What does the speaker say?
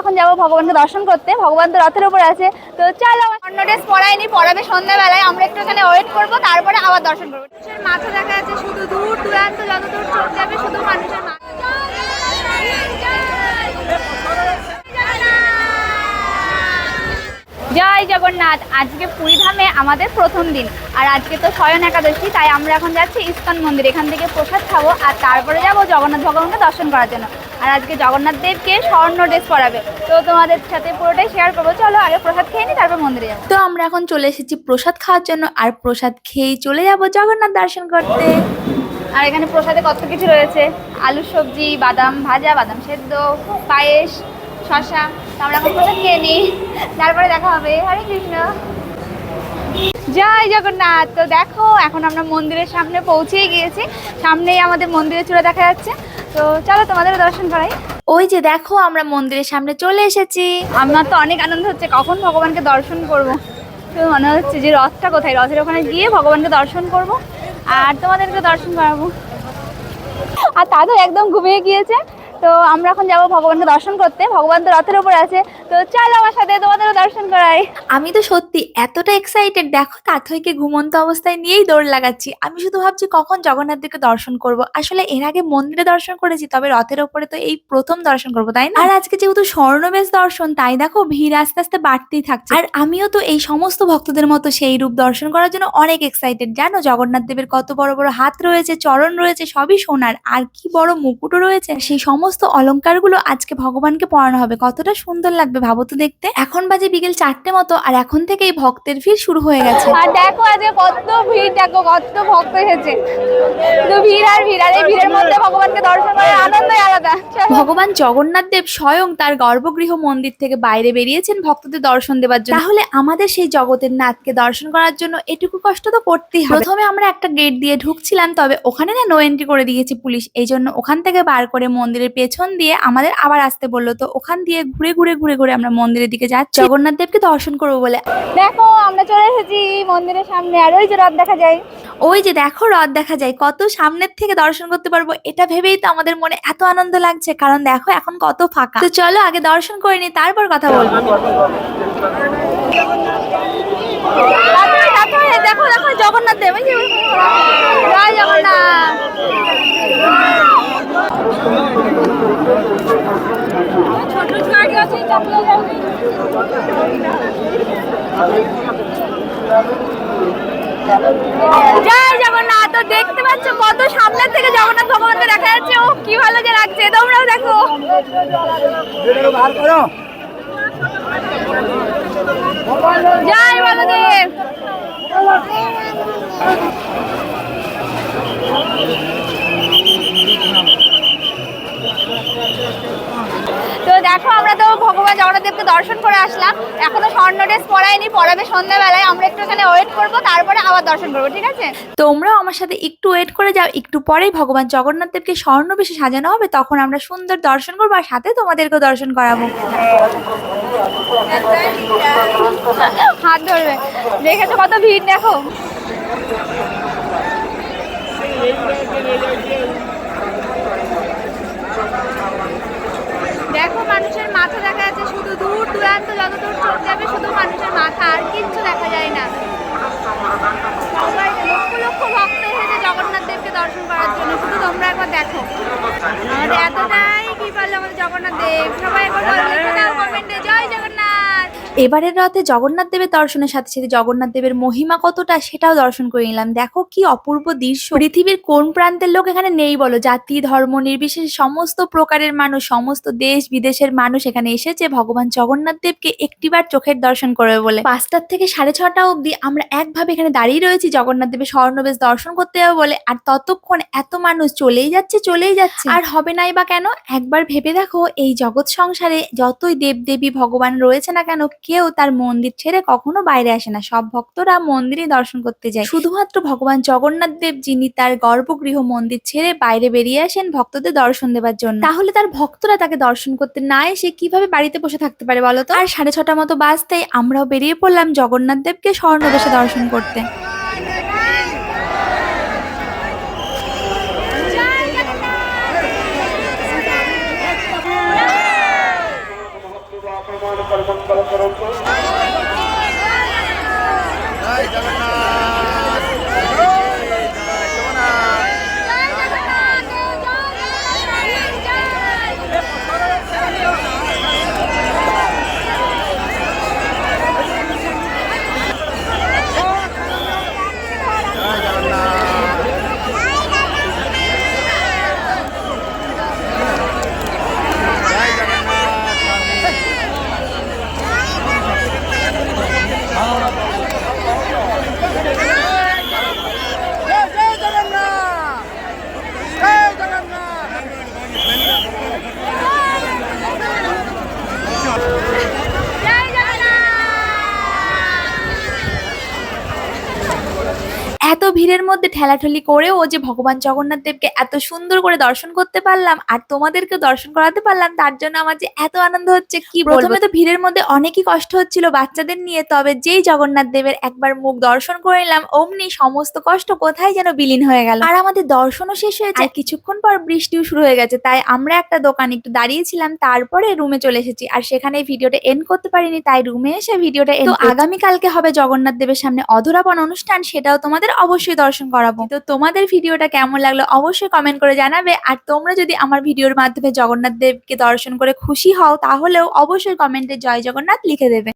এখন যাব ভগবানকে দর্শন করতে। ভগবান তো রথের উপরে আছে। তো চলো অন্য ড্রেস পরাইনি পরাবে সন্ধ্যাবেলায়। আমরা একটু এখানে ওয়েট করব তারপরে আবার দর্শন করব। মানুষের মাথা দেখা যাচ্ছে শুধু দূর দূরান্ত যত দূর চোখ যাবে শুধু মানুষের মাথা। জয় জগন্নাথ। আজকে পুরী ধামে আমাদের প্রথম দিন। আর আজকে তো শয়ন একাদশী তাই আমরা এখন যাচ্ছি ইস্কন মন্দির। এখান থেকে প্রসাদ খাব আর তারপরে যাব জগন্নাথ ভগবানকে দর্শন করার জন্য। আর আজকে জগন্নাথ দেবকে স্বর্ণ ড্রেস পরাবে। তো তোমাদের সাথে পুরোটাই শেয়ার করব। চলো আগে প্রসাদ খেয়ে নিই তারপর মন্দিরে যাব। তো আমরা এখন চলে এসেছি প্রসাদ খাওয়ার জন্য আর প্রসাদ খেয়েই চলে যাব জগন্নাথ দর্শন করতে। আর এখানে প্রসাদে কত কিছু রয়েছে? আলু সবজি বাদাম ভাজা বাদাম সেদ্ধ পায়েস শশা তো আমরা এখন প্রসাদ খেয়ে নিই। তারপরে দেখা হবে। হরে কৃষ্ণ। জয় জগন্নাথ। তো দেখো এখন আমরা মন্দিরের সামনে পৌঁছেই গিয়েছি। সামনেই আমাদের মন্দিরের চূড়া দেখা যাচ্ছে। তো চলো তোমাদের দর্শন করাই। ওই যে দেখো আমরা মন্দিরের সামনে চলে এসেছি। আমার তো অনেক আনন্দ হচ্ছে কখন ভগবানকে দর্শন করব? তো মনে হচ্ছে যে রথটা কোথায়? রথের ওখানে গিয়ে ভগবানকে দর্শন করব আর তোমাদেরকে দর্শন করাবো। আর দাদু একদম ঘুমিয়ে গিয়েছে। তো আমরা এখন যাব ভগবানকে দর্শন করতে। ভগবান তো রথের উপরে আছে। তো চলো আমার সাথে তোমাদেরও দর্শন করাই। আমি তো সত্যি এতটা এক্সাইটেড দেখো তাথইকে ঘুমন্ত অবস্থায় নিয়েই দৌড় লাগাচ্ছি। আমি শুধু ভাবছি কখন জগন্নাথ দেবকে দর্শন করব। আসলে এর আগে মন্দিরে দর্শন করেছি তবে রথের ওপরে তো এই প্রথম দর্শন করব তাই না? আর আজকে যেহেতু স্বর্ণবেশ দর্শন তাই দেখো ভিড় আস্তে আস্তে বাড়তেই থাকছে। আর আমিও তো এই সমস্ত ভক্তদের মতো সেই রূপ দর্শন করার জন্য অনেক এক্সাইটেড জানো জগন্নাথ দেবের কত বড় বড় হাত রয়েছে চরণ রয়েছে সবই সোনার। আর কি বড় মুকুটও রয়েছে সেই সমস্ত অলংকারগুলো আজকে ভগবানকে পরানো হবে। কতটা সুন্দর লাগবে ভাবো তো দেখতে। এখন বাজে বিকেল চারটে মতো আর এখন থেকেই ভক্তের ভিড় শুরু হয়ে গেছে। আর দেখো আজকে কত ভিড় দেখো কত ভক্ত এসেছে। ভিড় আর ভিড় আর এই ভিড়ের মধ্যে ভগবানকে দর্শন করার আনন্দই আলাদা। ভগবান জগন্নাথ দেব স্বয়ং তার গর্ভগৃহ মন্দির থেকে বাইরে বেরিয়েছেন ভক্তদের দর্শন দেওয়ার জন্য। তাহলে আমাদের সেই জগতের নাথকে দর্শন করার জন্য এটুকু কষ্ট তো করতেই হবে। প্রথমে আমরা একটা গেট দিয়ে ঢুকছিলাম তবে ওখানে না নো এন্ট্রি করে দিয়েছে পুলিশ। এই জন্য ওখান থেকে বার করে মন্দিরের পেছন দিয়ে আমাদের আবার আসতে বলল। তো ওখান দিয়ে ঘুরে ঘুরে ঘুরে ঘুরে আমরা মন্দিরের দিকে যাচ্ছি। জগন্নাথ দেবকে দর্শন করব বলে। দেখো আমরা চলে এসেছি মন্দিরের সামনে। আর ওই যে রথ দেখা যায়। ওই যে দেখো রথ দেখা যায়। কত সামনের থেকে দর্শন করতে পারব এটা ভেবেই তো আমাদের মনে এত আনন্দ লাগছে। কারণ দেখো এখন কত ফাঁকা। তো চলো আগে দর্শন করে নি তারপর কথা বলব। দেখো দেখো জগন্নাথ দেব। জয় জগন্নাথ ছোট ছুয়াটি আছে চাপলে যাবে জয় জগন্নাথ, তো দেখতে পাচ্ছ কত সামনের থেকে জগন্নাথ ভগবানকে দেখা যাচ্ছে। ও কি ভালো যে লাগছে, তোমরাও দেখো। জয় বলদেব। তো দেখো, আমরা তো ভগবান জগন্নাথদেবকে দর্শন করে আসলাম। এখনও স্বর্ণ ড্রেস পরাইনি পরাবে সন্ধ্যাবেলায়। আমরা একটু এখানে ওয়েট করব তারপরে আবার দর্শন করব ঠিক আছে? তোমরাও আমার সাথে একটু ওয়েট করে যাও। একটু পরেই ভগবান জগন্নাথদেবকে স্বর্ণ বেশি সাজানো হবে তখন আমরা সুন্দর দর্শন করব আর সাথে তোমাদেরকেও দর্শন করাবো। হাত ধরবে। দেখেছ কত ভিড় দেখো দেখো মানুষের মাথা দেখা যাচ্ছে শুধু দূর দূরান্ত যত দূর চোখ যাবে শুধু মানুষের মাথা আর কিচ্ছু দেখা যায় না সবাই লক্ষ লক্ষ ভক্ত এসেছে জগন্নাথ দেবকে দর্শন করার জন্য শুধু তোমরা একবার দেখো আমাদের এতটাই কি পারল আমাদের জগন্নাথ দেব সবাই একবার লিখে দাও কমেন্টে জয় জগন্নাথ এবারের রথে জগন্নাথ দেবের দর্শনের সাথে সাথে জগন্নাথ দেবের মহিমা কতটা সেটাও দর্শন করে নিলাম। দেখো কি অপূর্ব দৃশ্য। পৃথিবীর কোন প্রান্তের লোক এখানে নেই বলো? জাতি, ধর্ম, নির্বিশেষে সমস্ত প্রকারের মানুষ, সমস্ত দেশ, বিদেশের মানুষ এখানে এসেছে। ভগবান জগন্নাথ দেবকে একটিবার চোখের দর্শন করবে বলে। পাঁচটার থেকে সাড়ে ছটা অবধি আমরা একভাবে এখানে দাঁড়িয়ে রয়েছি। জগন্নাথ দেবের স্বর্ণবেশ দর্শন করতে যাব বলে। আর ততক্ষণ এত মানুষ চলেই যাচ্ছে চলেই যাচ্ছে। আর হবে নাই বা কেন? একবার ভেবে দেখো, এই জগৎ সংসারে যতই দেবদেবী ভগবান রয়েছে না কেন কেউ তার মন্দির ছেড়ে কখনো বাইরে আসে না। সব ভক্তরা মন্দিরে দর্শন করতে যায়। শুধুমাত্র ভগবান জগন্নাথ দেব যিনি তার গর্ভগৃহ মন্দির ছেড়ে বাইরে বেরিয়ে আসেন ভক্তদের দর্শন দেবার জন্য। তাহলে তার ভক্তরা তাকে দর্শন করতে না এসে কীভাবে বাড়িতে বসে থাকতে পারে বলতো আর সাড়ে ছটা মতো বাজতেই আমরাও বেরিয়ে পড়লাম জগন্নাথ দেবকে স্বর্ণবেশে দর্শন করতে মঙ্গল করতু জয় জগন্নাথ এত ভিড়ের মধ্যে ঠেলাঠেলি করেও ও যে ভগবান জগন্নাথ দেবকে এত সুন্দর করে দর্শন করতে পারলাম আর তোমাদেরকে দর্শন করাতে পারলাম তার জন্য আমার যে এত আনন্দ হচ্ছে কি বলব। প্রথমে তো ভিড়ের মধ্যে অনেকই কষ্ট হচ্ছিল বাচ্চাদের নিয়ে তবে যেই জগন্নাথ দেবের একবার মুখ দর্শন করে নিলাম অমনি সমস্ত কষ্ট কোথায় যেন বিলীন হয়ে গেল আর আমাদের দর্শনও শেষ হয়েছে আর কিছুক্ষণ পর বৃষ্টিও শুরু হয়ে গেছে তাই আমরা একটা দোকান একটু দাঁড়িয়েছিলাম তারপরে রুমে চলে এসেছি আর সেখানে ভিডিওটা এন্ড করতে পারিনি তাই রুমে এসে ভিডিওটা এন্ড আগামীকালকে হবে জগন্নাথ দেবের সামনে অধরাপন অনুষ্ঠান সেটাও তোমাদের অবশ্যই দর্শন করাবো। তো তোমাদের ভিডিওটা কেমন লাগল অবশ্যই কমেন্ট করে জানাবে। আর তোমরা যদি আমার ভিডিওর মাধ্যমে জগন্নাথ দেবকে দর্শন করে খুশি হও, তাহলেও অবশ্যই কমেন্টে জয় জগন্নাথ লিখে দেবে।